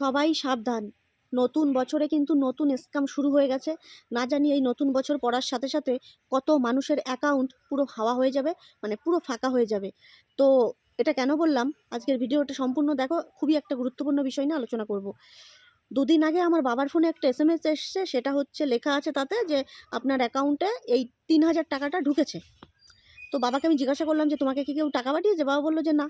সবাই সাবধান। নতুন বছরে কিন্তু নতুন স্ক্যাম শুরু হয়ে গেছে। না জানি এই নতুন বছর পড়ার সাথে সাথে কত মানুষের অ্যাকাউন্ট পুরো হাওয়া হয়ে যাবে মানে পুরো ফাঁকা হয়ে যাবে। তো এটা কেন বললাম? আজকের ভিডিওটা সম্পূর্ণ দেখো, খুবই একটা গুরুত্বপূর্ণ বিষয় নিয়ে আলোচনা করব। দুদিন আগে আমার বাবার ফোনে একটা এস এম এস এসছে, সেটা হচ্ছে লেখা আছে তাতে যে আপনার অ্যাকাউন্টে এই তিন হাজার টাকাটা ঢুকেছে। তো বাবাকে আমি জিজ্ঞাসা করলাম যে, তোমাকে কি কেউ টাকা পাঠিয়েছে? বাবা বলল যে, না।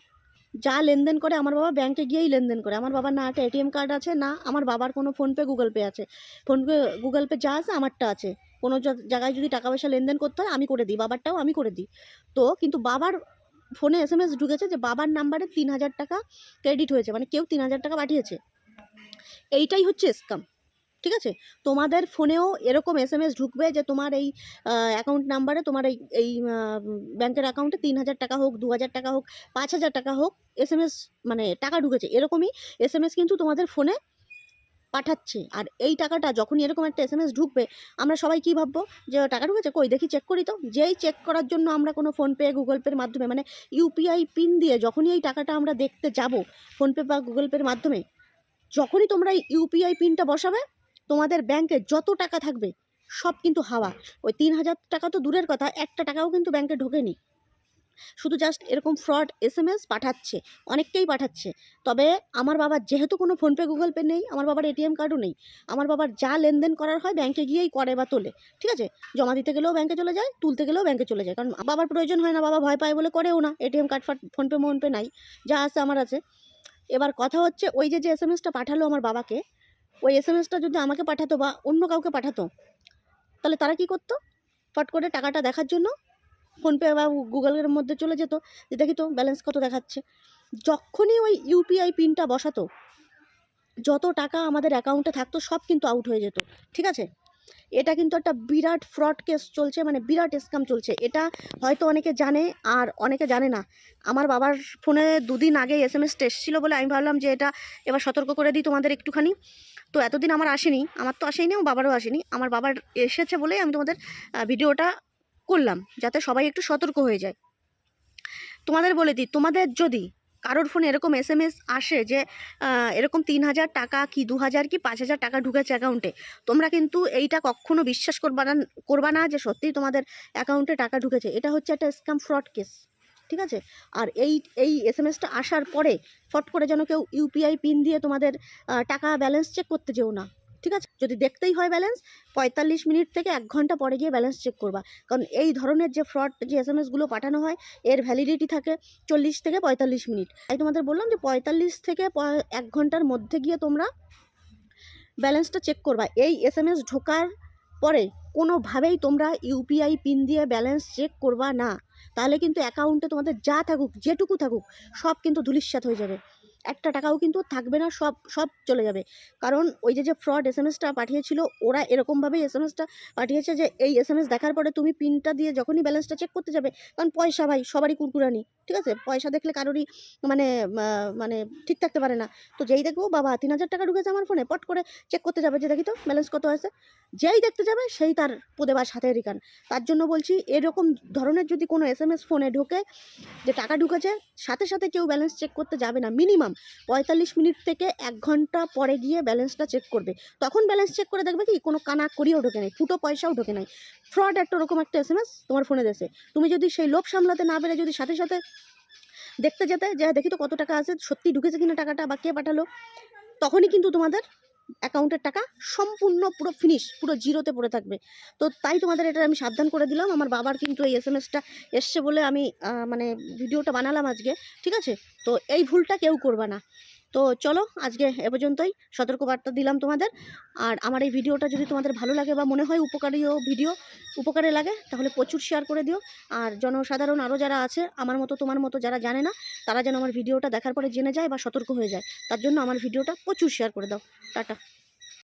যা লেনদেন করে আমার বাবা ব্যাংকে গিয়েই লেনদেন করে। আমার বাবার না একটা এটিএম কার্ড আছে, না আমার বাবার কোনো ফোনপে গুগল পে আছে। ফোনপে গুগল পে যা আছে আমারটা আছে। কোনো জায়গায় যদি টাকা পয়সা লেনদেন করতে হয় আমি করে দিই, বাবারটাও আমি করে দিই। তো কিন্তু বাবার ফোনে এস এম এস ঢুকেছে যে বাবার নাম্বারে তিন হাজার টাকা ক্রেডিট হয়েছে মানে কেউ তিন হাজার টাকা পাঠিয়েছে। এইটাই হচ্ছে স্কাম ঠিক আছে? তোমাদের ফোনেও এরকম এস এম এস ঢুকবে যে তোমার এই অ্যাকাউন্ট নাম্বারে তোমার এই এই ব্যাংকের অ্যাকাউন্টে তিন হাজার টাকা হোক, দু হাজার টাকা হোক, পাঁচ হাজার টাকা হোক এস এম এস মানে টাকা ঢুকেছে। এরকমই এস এম এস কিন্তু তোমাদের ফোনে পাঠাচ্ছে। আর এই টাকাটা যখনই এরকম একটা এস এম এস ঢুকবে, আমরা সবাই কী ভাববো? যে টাকা ঢুকেছে? কই? দেখি চেক করি তো। যেই চেক করার জন্য আমরা কোনো ফোনপে গুগল পের মাধ্যমে মানে ইউপিআই পিন দিয়ে যখনই এই টাকাটা আমরা দেখতে যাব ফোনপে বা গুগল পের মাধ্যমে, যখনই তোমরা এই ইউপিআই পিনটা বসাবে তোমাদের ব্যাংকে যত টাকা থাকবে, সব কিন্তু হাওয়া। ওই তিন হাজার টাকা তো দূরের কথা, একটা টাকাও কিন্তু ব্যাংকে ঢোকেনি। শুধু জাস্ট এরকম ফ্রড এস এম এস পাঠাচ্ছে, অনেককেই পাঠাচ্ছে। তবে আমার বাবার যেহেতু কোনো ফোনপে, গুগল পে নেই, আমার বাবার এটিএম কার্ডও নেই, আমার বাবার যা লেনদেন করার হয় ব্যাংকে গিয়েই করে বা তোলে, ঠিক আছে? জমা দিতে গেলেও ব্যাংকে চলে যায়, তুলতে গেলেও ব্যাংকে চলে যায়, কারণ বাবার প্রয়োজন হয় না, বাবা ভয় পায় বলে করেও না এটিএম কার্ড ফাট ফোনপে, মোনপে নাই, যা আছে আমার আছে। এবার কথা হচ্ছে, ওই যে যে এস এম এসটা পাঠালো আমার বাবাকে ওই এস এম এসটা যদি আমাকে পাঠাতো বা অন্য কাউকে পাঠাতো, তাহলে তারা কি করতো? ফট করে টাকাটা দেখার জন্য ফোনপে বা গুগলের মধ্যে চলে যেত যে দেখি তো ব্যালেন্স কত দেখাচ্ছে। যখনই ওই ইউপিআই পিনটা বসাতো, যত টাকা আমাদের অ্যাকাউন্টে থাকতো সব কিন্তু আউট হয়ে যেত, ঠিক আছে? এটা কিন্তু একটা বিরাট ফ্রড কেস চলছে মানে বিরাট স্ক্যাম চলছে। এটা হয়তো অনেকে জানে আর অনেকে জানে না। আমার বাবার ফোনে দুদিন আগে এস এম এস এসেছিল বলে আমি ভাবলাম যে এটা এবার সতর্ক করে দিই তোমাদের একটুখানি। তো এতদিন আমার আসেনি, আমার তো আসেনি আমার বাবারও আসেনি। আমার বাবার এসেছে বলেই আমি তোমাদের ভিডিওটা করলাম, যাতে সবাই একটু সতর্ক হয়ে যায়। তোমাদের বলে দিই, তোমাদের যদি কারোর ফোনে এরকম এস এম এস আসে যে এরকম তিন হাজার টাকা কি দু হাজার কি পাঁচ হাজার টাকা ঢুকেছে অ্যাকাউন্টে তোমরা কিন্তু এইটা কখনো বিশ্বাস করবা না করবা না যে সত্যিই তোমাদের অ্যাকাউন্টে টাকা ঢুকেছে। এটা হচ্ছে একটা স্ক্যাম ফ্রড কেস ঠিক আছে? আর এই এই এস এম এসটা আসার পরে ফট করে যেন কেউ ইউপিআই পিন দিয়ে তোমাদের টাকা ব্যালেন্স চেক করতে যেও না, ঠিক আছে? যদি দেখতেই হয় ব্যালেন্স পঁয়তাল্লিশ মিনিট থেকে এক ঘণ্টা পরে গিয়ে ব্যালেন্স চেক করবা। কারণ এই ধরনের যে ফ্রড যে এস এম এসগুলো পাঠানো হয়, এর ভ্যালিডিটি থাকে চল্লিশ থেকে পঁয়তাল্লিশ মিনিট। তাই তোমাদের বললাম যে পঁয়তাল্লিশ থেকে এক ঘণ্টার মধ্যে গিয়ে তোমরা ব্যালেন্সটা চেক করবা। এই এস এম এস ঢোকার পরে কোনোভাবেই তোমরা ইউপিআই পিন দিয়ে ব্যালেন্স চেক করবা না। তাহলে কিন্তু অ্যাকাউন্টে তোমাদের যা থাকুক, যেটুকু থাকুক, সব কিন্তু ধুলিস্যাত হয়ে যাবে। একটা টাকাও কিন্তু থাকবে না, সব সব চলে যাবে। কারণ ওই যে যে ফ্রড এস এম এসটা পাঠিয়েছিল, ওরা এরকমভাবেই এস এম এসটা পাঠিয়েছে যে, এই এস এম এস দেখার পরে তুমি পিনটা দিয়ে যখনই ব্যালেন্সটা চেক করতে যাবে, কারণ পয়সা ভাই, সবারই কুরকুরানি। ঠিক আছে? পয়সা দেখলে কারোরই মানে মানে ঠিক থাকতে পারে না। তো যেই দেখব বাবা, তিন হাজার টাকা ঢুকেছে আমার ফোনে, পট করে চেক করতে যাবে যে দেখি তো ব্যালেন্স কত আছে? যেই দেখতে যাবে, সেই তার পোদে বা সাথে রিকান তার জন্য বলছি, এরকম ধরনের যদি কোনো এস এম এস ফোনে ঢোকে যে টাকা ঢুকেছে, সাথে সাথে কেউ ব্যালেন্স চেক করতে যাবে না। মিনিমাম পঁয়তাল্লিশ মিনিট থেকে এক ঘণ্টা পরে গিয়ে ব্যালেন্সটা চেক করবে। তখন ব্যালেন্স চেক করে দেখবে কি, কোনো কানা করিও ঢোকে নাই, ফুটো পয়সাও ঢোকে নাই। ফ্রড একটা ওরকম একটা এস এম এস তোমার ফোনে দেশে তুমি যদি সেই লোভ সামলাতে না পেরে যদি সাথে সাথে দেখতে যেতে, যে দেখি তো কত টাকা আছে, সত্যি ঢুকেছে কিনা টাকাটা বা কে পাঠালো, তখনই কিন্তু তোমাদের অ্যাকাউন্টের টাকা সম্পূর্ণ পুরো ফিনিশ পুরো জিরোতে পড়ে থাকবে। তো তাই তোমাদের এটা আমি সাবধান করে দিলাম। আমার বাবার কিন্তু এই এস এম এসটা এসছে বলে আমি মানে ভিডিওটা বানালাম আজকে, ঠিক আছে? তো এই ভুলটা কেউ করবে না। তো চলো আজকে এ পর্যন্তই। সতর্কবার্তা দিলাম তোমাদের। আর আমার এই ভিডিওটা যদি তোমাদের ভালো লাগে বা মনে হয় উপকারীয় ভিডিও উপকারে লাগে, তাহলে প্রচুর শেয়ার করে দিও। আর জনসাধারণ আরও যারা আছে, আমার মতো তোমার মতো যারা জানে না, তারা যেন আমার ভিডিওটা দেখার পরে জেনে যায় বা সতর্ক হয়ে যায়। তার জন্য আমার ভিডিওটা প্রচুর শেয়ার করে দাও। টাটা।